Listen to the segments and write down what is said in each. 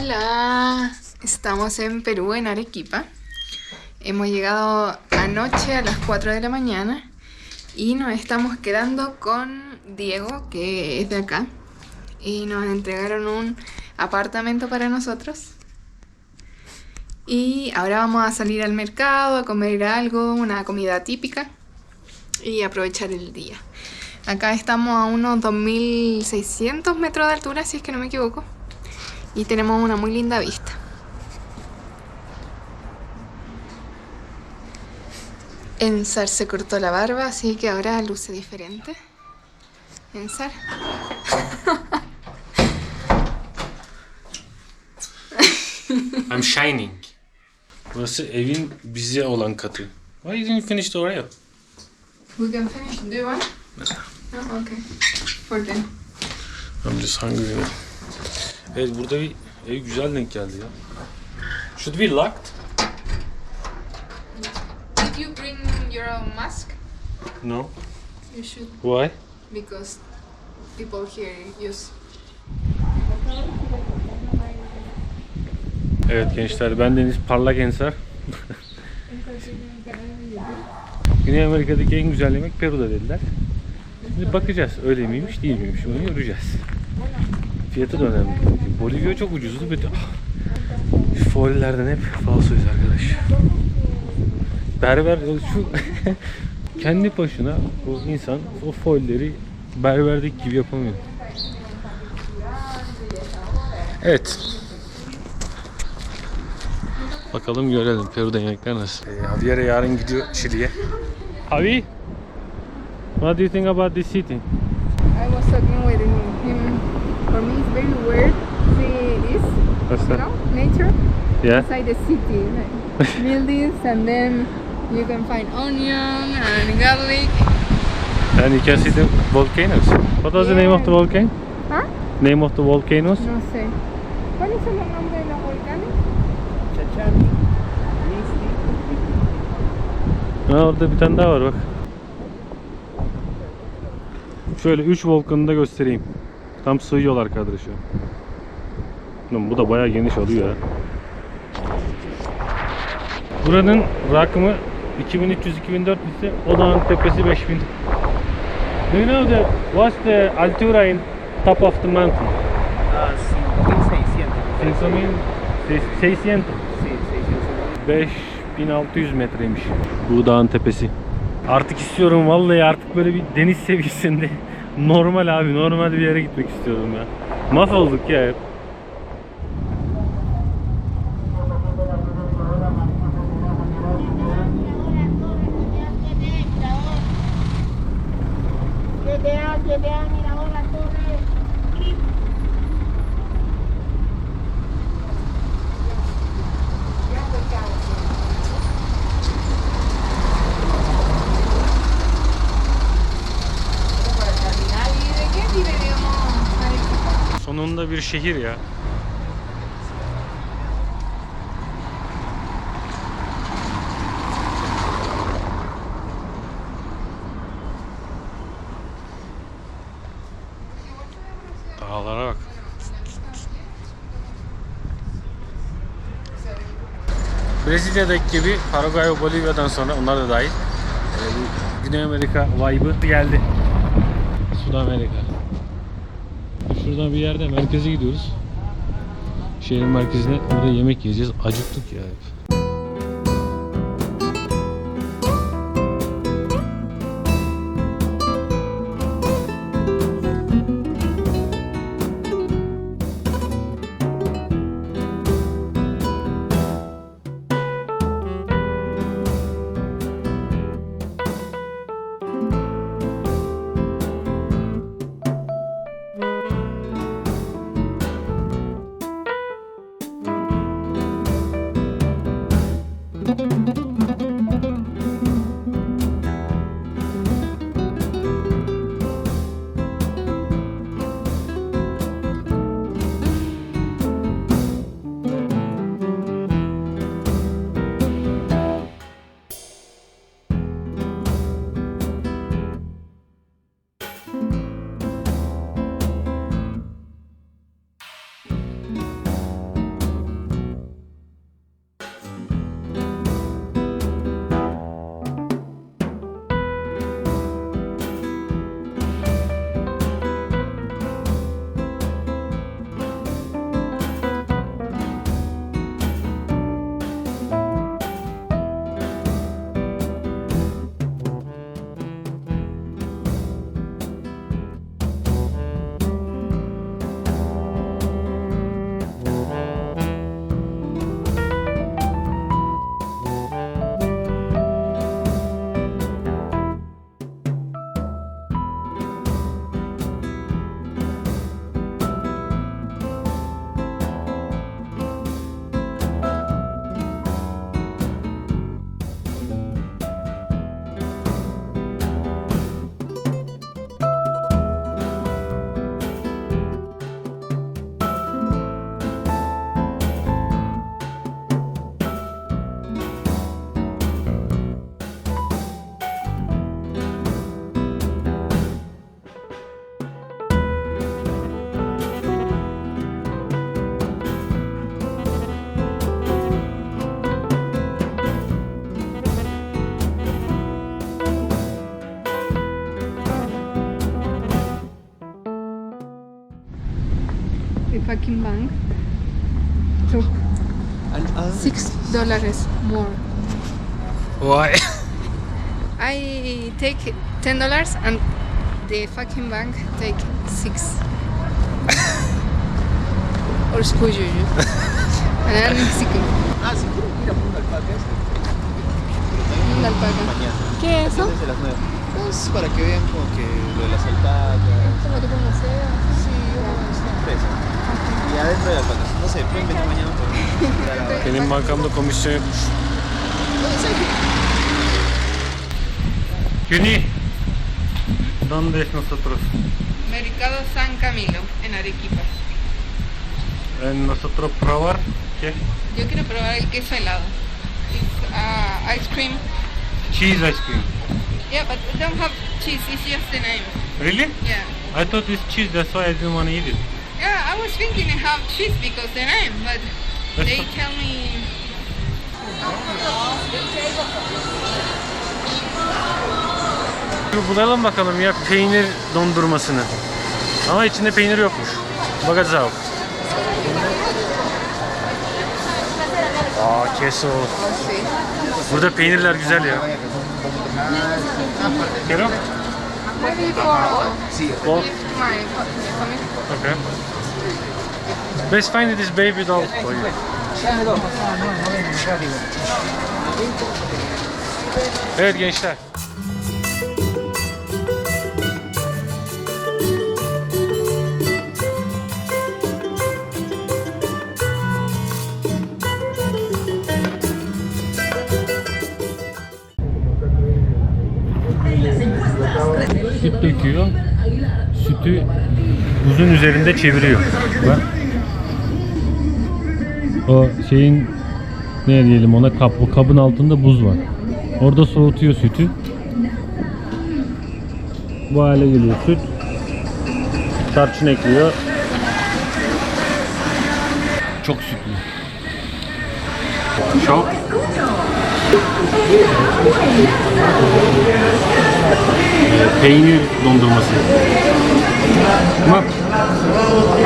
Hola, estamos en Perú, en Arequipa. Hemos llegado anoche a las 4 de la mañana y nos estamos quedando con Diego, que es de acá. Y nos entregaron un apartamento para nosotros. Y ahora vamos a salir al mercado a comer algo, una comida típica y aprovechar el día. Acá estamos a unos 2600 metros de altura, si es que no me equivoco. Y tenemos una muy linda vista. Ensar se cortó la barba, así que ahora luce diferente. Ensar. I'm shining. Burası evin bize olan katı. Why didn't you finish the Oreo? We can finish. Do you want? Oh, okay. For them. I'm just hungry. Evet burada bir ev güzel denk geldi ya. Should be locked? Did you bring your own mask? No. You should, Why? because people here use. Evet gençler ben Deniz Parlak Ensar. Güney Amerika'daki en güzel yemek Peru'da dediler. Şimdi bakacağız öyle miymiş değil miymiş onu göreceğiz. Fiyatı da önemli. Bolivya çok ucuzdu. Bir de, ah, şu folilerden hep falsoyuz arkadaş. Berber şu kendi başına o insan o folleri berberdeki gibi yapamıyor. Evet. Bakalım görelim Peru'da yemekler nasıl. Ee, Javier yarın gidiyor Şili'ye. Javi, what do you think about this city? I was talking with him. For me, it's very weird. What's you know, nature Yeah. inside the city, like buildings, and then you can find onion and garlic. And you can see the volcanoes. What was the name of the volcano? ¿Ah? Name of the volcanoes? No sé. ¿Cuáles son los nombres de los volcanes? Ha, orada bir tane daha var bak. Şöyle 3 volkanı da göstereyim. Tam sığıyorlar kadra şu an. Lan bu da bayağı geniş alıyor ya. Buranın rakımı 2300-2400 ise o dağın tepesi 5000. Do you know the what's the altura in top of the mountain? Ah, 5600. 5600. Sí, 600. 5600 metreymiş bu dağın tepesi. Artık istiyorum vallahi artık böyle bir deniz seviyesinde normal abi normal bir yere gitmek istiyorum ya. Mahvolduk ya hep. ¿Y de qué viveríamos? Sonunda bir şehir ya. Dağlara bak. Brezilya'daki gibi Paraguay ve Bolivya'dan sonra onlar da dahil. e, Güney Amerika vibe'ı geldi. Sudan Amerika. Şuradan bir yerde merkeze gidiyoruz. Şehrin merkezine burada yemek yiyeceğiz. Acıktık ya hep. Fucking bank took six dollars more. Vay. I take ten dollars and the fucking bank take six. or. Allora non si Ah, si quieren ir a Punta Alpaca, Punta. ¿Qué es eso? Desde las 9. Es para que vean como que lo de las alpacas. Como. Sí, es una empresa. Y adentro de alpacas. No sé, pueden venir mañana por Benim bankamda komisyon yokmuş. Güney. ¿Dónde es nosotros? Mercado San Camilo en Arequipa. En nosotros probar qué? Yo quiero probar el queso helado. It's uh, ice cream. Cheese ice cream. Yeah, but it don't have cheese. It's just the name. Really? Yeah. I thought it's cheese, that's why I didn't want to eat it. Yeah, I was thinking have cheese because the name, but they tell me Bir bulalım bakalım ya peynir dondurmasını. Ama içinde peynir yokmuş. Bakacağız abi. Aa keso. Burada peynirler güzel ya. Quiero? maybe my okay. Best find this baby doll for you. Evet gençler. Süt döküyor. Sütü buzun üzerinde çeviriyor. Bak. O şeyin ne diyelim ona kap, o kabın altında buz var. Orada soğutuyor sütü. Bu hale geliyor süt. Tarçın ekliyor. Çok sütlü. Çok. Peynir dondurması. Ama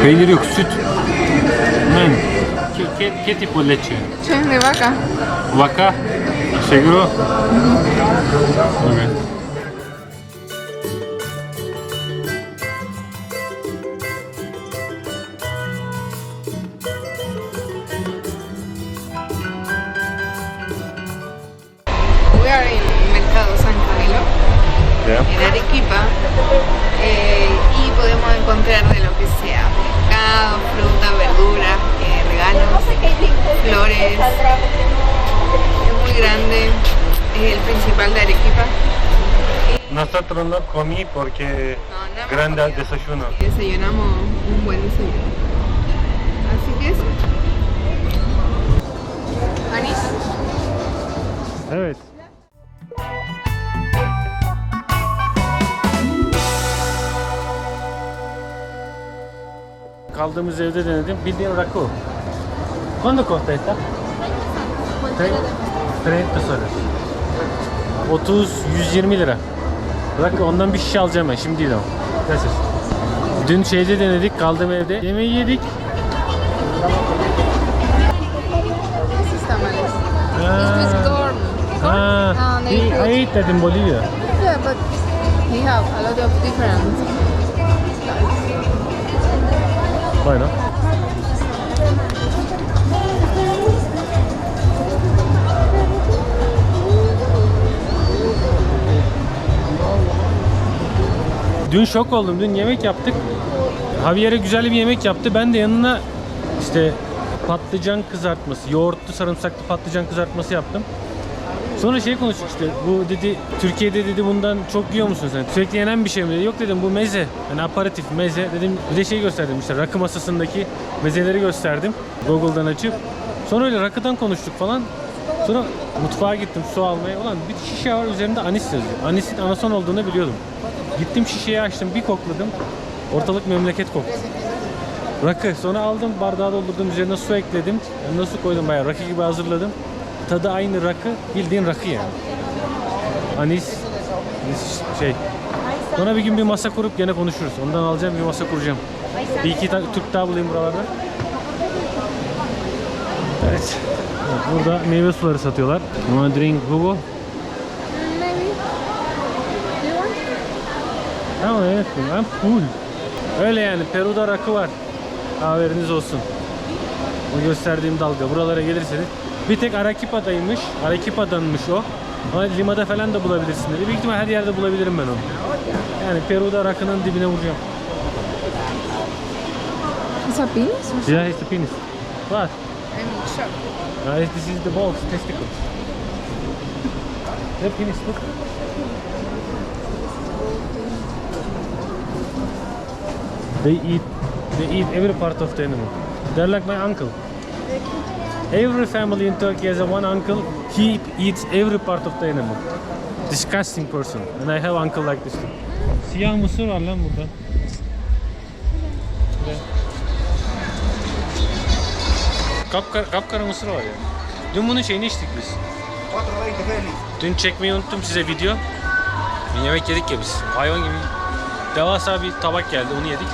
peynir yok, süt. Men, ¿qué, qué, tipo de leche? Che, de vaca. Vaca, seguro. Okay. We en Arequipa, eh, y podemos encontrar de lo que sea, pescado, fruta, verdura, eh, regalos, flores. Es muy grande, es el principal de Arequipa. Nosotros no comí porque No, no grande comido. desayuno. Y desayunamos un buen desayuno. Así que eso. Anís. Kaldığımız evde denedim. Bildiğin rakı. ¿Cuánto costa esta? Tre- 30 soles. 30 120 lira. Rakı ondan bir şişe alacağım ben. Şimdi ama. Gracias. Dün şeyde denedik. Kaldığım evde. Yemeği yedik. Ha. Ah, I ate that in Bolivia. Yeah, but he have a lot of different styles. Bueno. Dün şok oldum. Dün yemek yaptık. Javier'e güzel bir yemek yaptı. Ben de yanına işte patlıcan kızartması, yoğurtlu sarımsaklı patlıcan kızartması yaptım. Sonra şey konuştuk işte bu dedi Türkiye'de dedi bundan çok yiyor musun sen? Sürekli yenen bir şey mi? dedi. Yok dedim bu meze. Yani aparatif meze. Dedim bir de şey gösterdim işte rakı masasındaki mezeleri gösterdim. Google'dan açıp. Sonra öyle rakıdan konuştuk falan. Sonra mutfağa gittim su almaya. Ulan bir şişe var üzerinde anis yazıyor. Anisin anason olduğunu biliyordum. Gittim şişeyi açtım bir kokladım. Ortalık memleket koktu. Rakı. Sonra aldım bardağa doldurdum üzerine su ekledim. Yanına su koydum bayağı rakı gibi hazırladım. Tadı aynı rakı. Bildiğin rakı yani. Anis. şey. Sonra bir gün bir masa kurup gene konuşuruz. Ondan alacağım bir masa kuracağım. Bir iki ta- Türk daha bulayım buralarda. Evet. Burada meyve suları satıyorlar. Wanna drink want? Tamam evet. Ben full. Öyle yani. Peru'da rakı var. Haberiniz olsun. O gösterdiğim dalga. Buralara gelirseniz. Bir tek Arequipa'daymış. Arequipa'danmış o. Ama Lima'da falan da bulabilirsin dedi. Büyük ihtimal her yerde bulabilirim ben onu. Yani Peru'da rakının dibine vuracağım. Is a penis? Yeah, it's a penis. What? I'm shocked. Uh, this is the balls, testicles. The penis, look. They eat, they eat every part of the animal. They're like my uncle. Every family in Turkey has a one uncle. He eats every part of the animal. Disgusting person. And I have uncle like this. Siyah mısır var lan burada. Kapkara, kapkara mısır var ya. Dün bunun şeyini içtik biz. Dün çekmeyi unuttum size video. Bir yemek yedik ya biz. Hayvan gibi devasa bir tabak geldi onu yedik.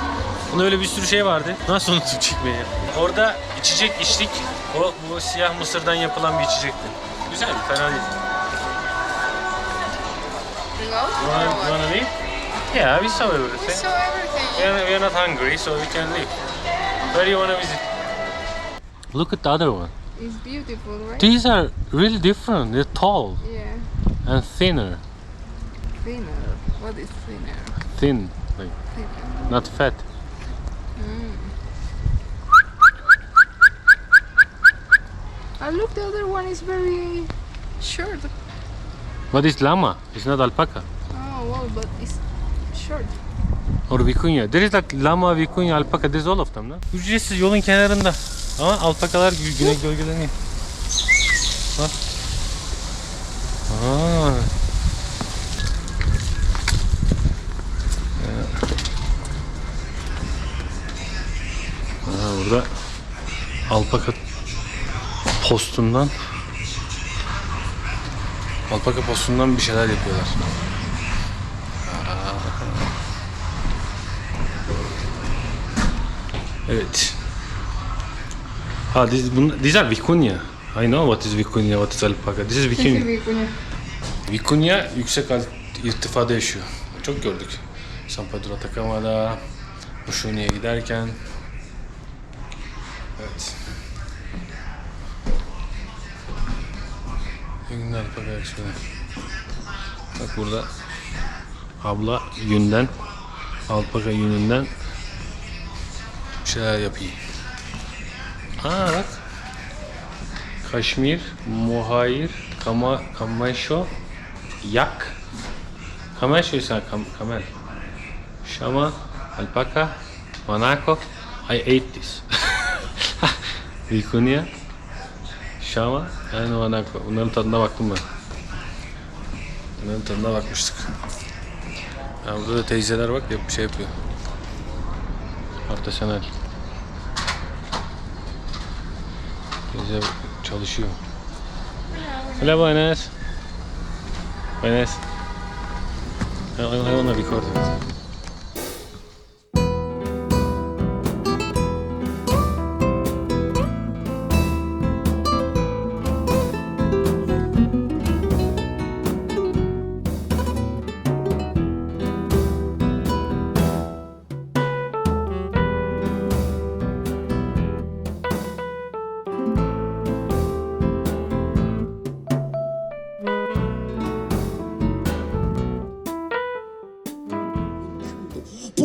Bunda öyle bir sürü şey vardı. Nasıl unuttum çekmeyi? Orada içecek içtik. O bu siyah mısırdan yapılan bir içecekti. Güzel, fena değil. Go? You wanna, you wanna leave? Yeah, we saw We everything. saw everything. We are, we are not hungry, so we can leave. Where do you wanna visit? Look at the other one. It's beautiful, right? These are really different. They're tall Yeah. and thinner. Thinner. What is thinner? Thin, like Thinner. not fat. Oh, look, the other one is very short. But it's llama. It's not alpaca Oh, well, but it's short. or vicuña. There is like llama, vicuña, alpaca. There's all of them. No? Ücretsiz yolun kenarında. Ama alpakalar gü- güne gölgeleniyor. Bak. Aa. Aa, burada alpaka postundan alpaka postundan bir şeyler yapıyorlar. Evet. Ha, this, bun- these are vicuña. I know what is vicuña, what is alpaca. This is vicuña. Vicuña yüksek irtifada yaşıyor. Çok gördük. San Pedro Atacama'da, Mushune'ye giderken. Evet. Yünlü alpaka yaşıyor. Bak burada abla yünden, alpaka yününden bir şeyler yapayım. Aa bak. Kaşmir, Muhayir, Kama, Kamaşo, Yak. Kamaşo ise kam, kamel. Şama, Alpaka, Monaco. I ate this. Vicuña, Şama, and Monaco. Bunların tadına baktım ben. Bunların tadına bakmıştık. Ya burada da teyzeler bak yap bir şey yapıyor. Artesanal. Teyze çalışıyor. Hola, buenas. Buenas. I, I wanna record it.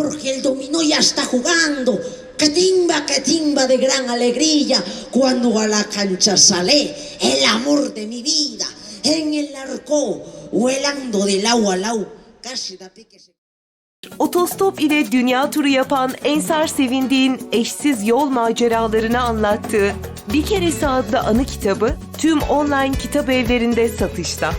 Porque el dominó ya está jugando. Que timba, que timba de gran alegría cuando a la cancha sale el amor de mi vida en el arco, vuelando del agua al agua. Casi da pique se- Otostop ile dünya turu yapan Ensar Sevindiğin eşsiz yol maceralarını anlattığı Bir Keresi adlı anı kitabı tüm online kitap evlerinde satışta.